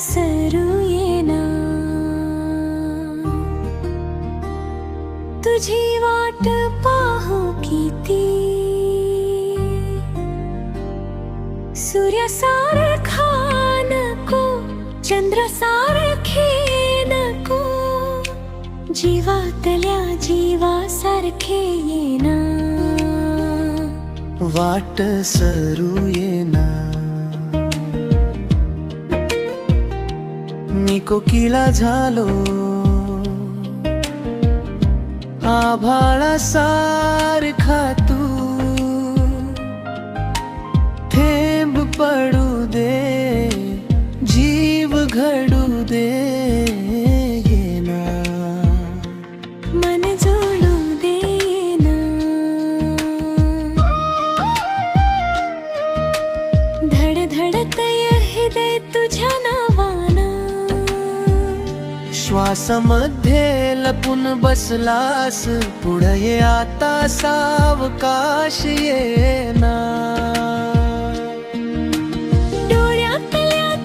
सरू येना तुझी वाट पाहू किती? सूर्यासारखा नको चंद्रासारखे नको जीवातल्या जीवासारखे येना। वाट सरू येना कोकिला झालो. आभाळा सारखा तू. थेंब पडू दे जीव घडू दे येना मन जोडू देना धड धडतय हृदय तुझ्या श्वासामध्ये लपून बसलास पुढे आता सावकाश येना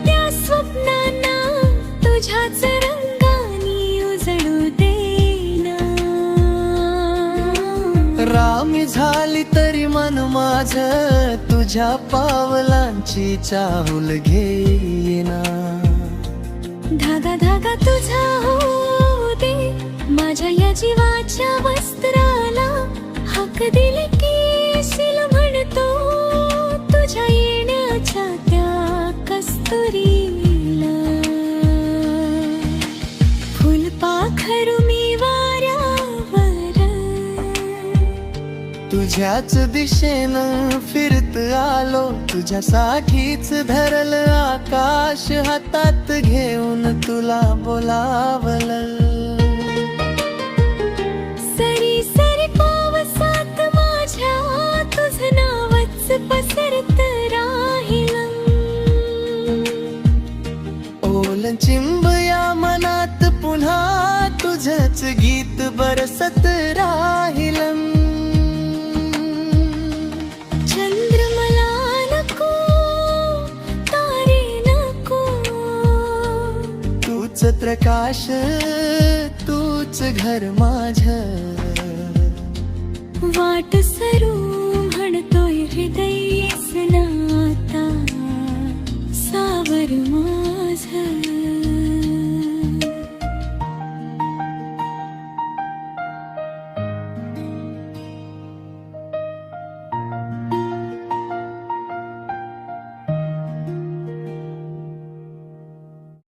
त्या स्वप्नांना तुझ्याच रंगानी उजळू देना रामी झाली तरी मन माझ तुझ्या पावलांची चाहुल घेईना. धागा धागा तुझा हक दिले की सिल म्हणतो तुझ्या येण्याच्या त्या कस्तुरीला. फुलपाखरू मी वाऱ्यावर. तुझ्याच दिशेनं फिरत आलो तुझ्यासाठीच धरल आकाश हातात घेऊन तुला बोलावलं. ओल चिंब या मनात पुन्हा तुझच गीत बरसत राहिलं. चंद्र मला नको तारे नको. तूच प्रकाश तूच घर माझ. वाट सरू म्हणतोय हृदय नाता